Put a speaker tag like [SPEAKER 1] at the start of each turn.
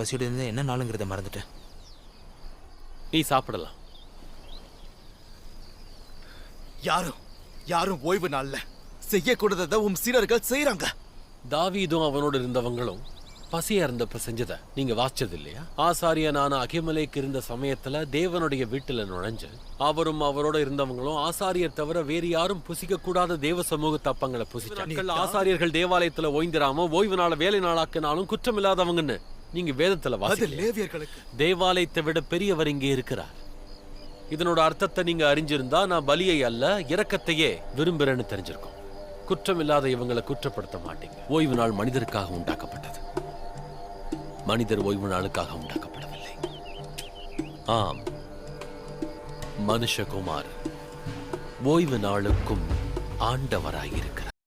[SPEAKER 1] பசியோட இருந்து என்ன நாளுங்கிறத மறந்துட்டேன்.
[SPEAKER 2] நீ சாப்பிடலாம்.
[SPEAKER 3] யாரும் யாரும் ஓய்வு நாள்ல செய்யக்கூடாததை உம் சீடர்கள் செய்யறாங்க
[SPEAKER 2] தாவீதும் அவனோடு இருந்தவங்களும் பசியா இருந்தப்ப செஞ்சத நீங்க வாசிச்சது இல்லையா ஆசாரியனான அகிமலேக்கு இருந்த சமயத்துல தேவனுடைய வீட்டுல நுழைஞ்சு அவரும் அவரோட இருந்தவங்களும் ஆசாரியர் தவிர வேறு யாரும் புசிக்க கூடாத தேவ சமூக தப்பங்களை புசிச்சாங்க ஆசாரியர்கள் தேவாலயத்துல ஓய்ந்திராம ஓய்வு நாள வேலை நாளாக்கினாலும் குற்றம் இல்லாதவங்கன்னு நீங்க வேதத்துல
[SPEAKER 3] அது
[SPEAKER 2] வாசி
[SPEAKER 3] லேவியர்களுக்கு.
[SPEAKER 2] தேவாலயத்தை விட பெரியவர் இங்கே இருக்கிறார். இதனோட அர்த்தத்தை நீங்க அறிஞ்சிருந்தா நான் பலியை அல்ல இரக்கத்தையே விரும்புறேன்னு தெரிஞ்சிருக்கும். குற்றம் இல்லாத இவங்களை குற்றப்படுத்த மாட்டீங்க. ஓய்வு நாள் மனிதருக்காக உண்டாக்கப்பட்டது. மனிதர் ஓய்வு நாளுக்காக உண்டாக்கப்படவில்லை. ஆம். மனுஷகுமார் ஓய்வு நாளுக்கும் ஆண்டவராயிருக்கிறார்.